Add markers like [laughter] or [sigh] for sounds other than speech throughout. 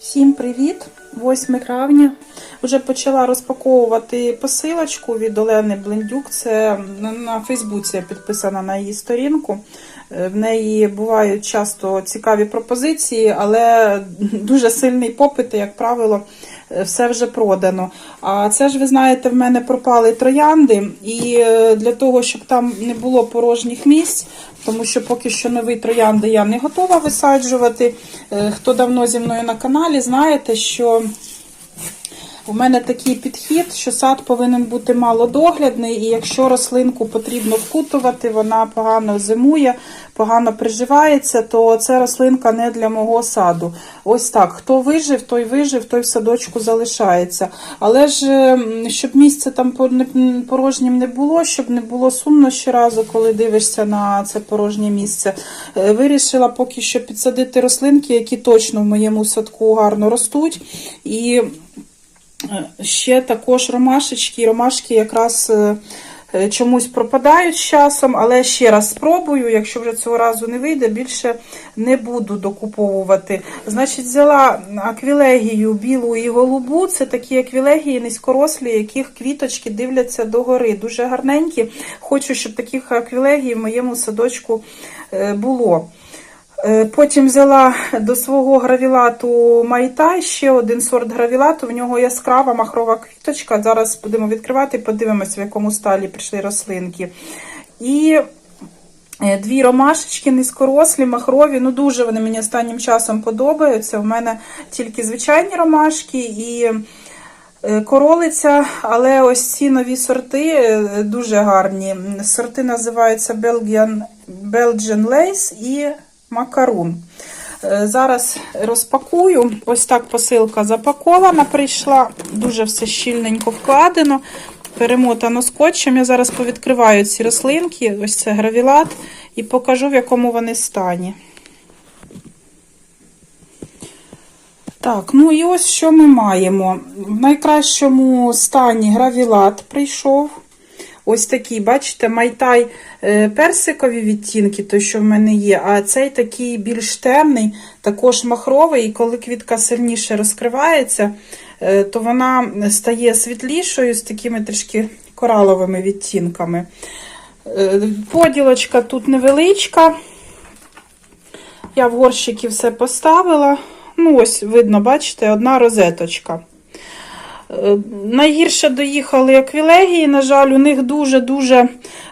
Всім привіт! 8 травня. Вже почала розпаковувати посилочку від Олени Блендюк. Це на- Фейсбуці підписана на її сторінку. Е, В неї бувають часто цікаві пропозиції, але [laughs] дуже сильний попит, як правило, все вже продано. А це ж ви знаєте, в мене пропали троянди, і е, для того, щоб там не було порожніх місць, тому що поки що нові троянди я не готова висаджувати. Е, Хто давно зі мною на каналі, знаєте, що у мене такий підхід, що сад повинен бути малодоглядний, і якщо рослинку потрібно вкутувати, вона погано зимує, погано приживається, то це рослинка не для мого саду. Ось так. Хто вижив, той вижив, той в садочку залишається. Але ж щоб місце там порожнім не було, щоб не було сумно щоразу, коли дивишся на це порожнє місце, е, вирішила поки що підсадити рослинки, які точно в моєму садку гарно ростуть. І Ще також ромашечки. Ромашки якраз е, е, чомусь пропадають з часом, але ще раз спробую. Якщо вже цього разу не вийде, більше не буду докуповувати. Значить, взяла аквілегію білу і голубу. Це такі аквілегії низькорослі, яких квіточки дивляться догори. Дуже гарненькі. Хочу, щоб таких аквілегій в моєму садочку е, було. Е, Потім взяла до свого гравілату Майтай, ще один сорт гравілату. В нього яскрава махрова квіточка. Зараз будемо відкривати, подивимось, в якому сталі прийшли рослинки. І е, дві ромашечки низькорослі, махрові. Ну, дуже вони мені останнім часом подобаються. У мене тільки звичайні ромашки і е, королиця, але ось ці нові сорти дуже гарні. Сорти називаються Belgian, Belgian Lace і Макарун. Е, Зараз розпакую. Ось так посилка запакована прийшла. Дуже все щільненько вкладено, перемотано скотчем. Я зараз повідкриваю ці рослинки, ось це гравілат, і покажу, в якому вони стані. Так, ну і ось що ми маємо. В найкращому стані гравілат прийшов. Ось такий, бачите, майтай е, персикові відтінки, той, що в мене є, а цей такий більш темний, також махровий, і коли квітка сильніше розкривається, е, то вона стає світлішою з такими трішки кораловими відтінками. Е, Поділочка тут невеличка. Я в горщики все поставила. Ну, ось, видно, бачите, одна розеточка. Е, Найгірше доїхали аквілегії, на жаль, у них дуже-дуже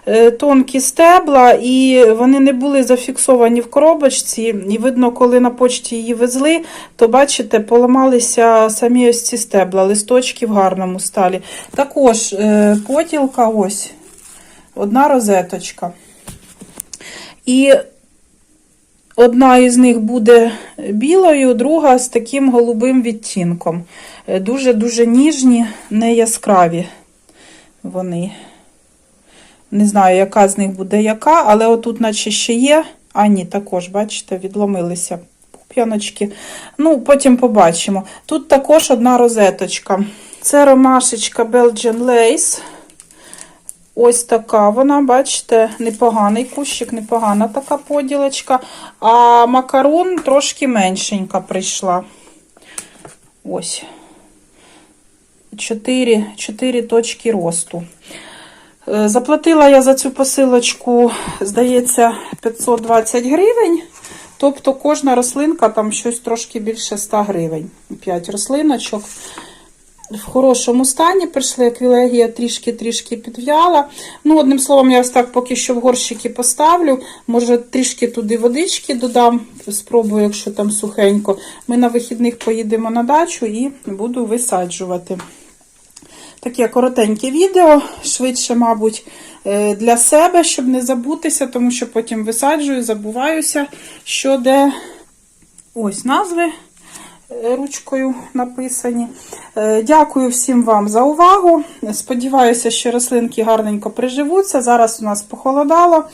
е, тонкі стебла, і вони не були зафіксовані в коробочці. І видно, коли на почті її везли, то бачите, поламалися самі ось ці стебла, листочки в гарному сталі. Також е, поділка ось, одна розеточка. І Одна із них буде білою, друга з таким голубим відтінком. Дуже-дуже ніжні, не яскраві вони. Не знаю, яка з них буде яка, але отут, наче ще є. А, ні, також, бачите, відломилися пуп'яночки. Ну, потім побачимо. Тут також одна розеточка. Це ромашечка Belgian Lace. Ось така вона, бачите, непоганий кущик, непогана така поділочка. А макарон трошки меншенька прийшла. Ось. Чотири, чотири точки росту. Е, Заплатила я за цю посилочку, здається, 520 гривень. Тобто кожна рослинка там щось трошки більше 100 гривень. 5 рослиночок в хорошому стані прийшли, аквілегія трішки-трішки підв'яла. Ну, одним словом, я ось так поки що в горщики поставлю. Може, трішки туди водички додам, спробую, якщо там сухенько. Ми на вихідних поїдемо на дачу і буду висаджувати. Таке коротеньке відео, швидше, мабуть, е, для себе, щоб не забутися, тому що потім висаджую, забуваюся, що де ось назви ручкою написані. Е, Дякую всім вам за увагу. Сподіваюся, що рослинки гарненько приживуться. Зараз у нас похолодало.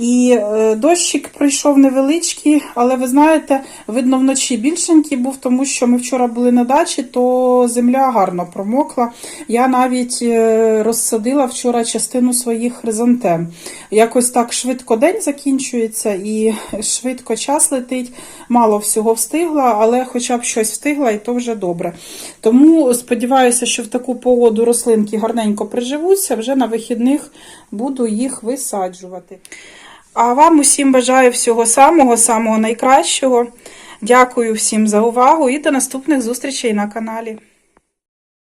І е, дощик пройшов невеличкий, але ви знаєте, видно, вночі більшенький був, тому що ми вчора були на дачі, то земля гарно промокла. Я навіть е, розсадила вчора частину своїх хризантем. Якось так швидко день закінчується і швидко час летить. Мало всього встигла, але хоча б щось встигла, і то вже добре. Тому сподіваюся, що в таку погоду рослинки гарненько приживуться. Вже на вихідних буду їх висаджувати. А вам усім бажаю всього самого, самого найкращого. Дякую всім за увагу і до наступних зустрічей на каналі.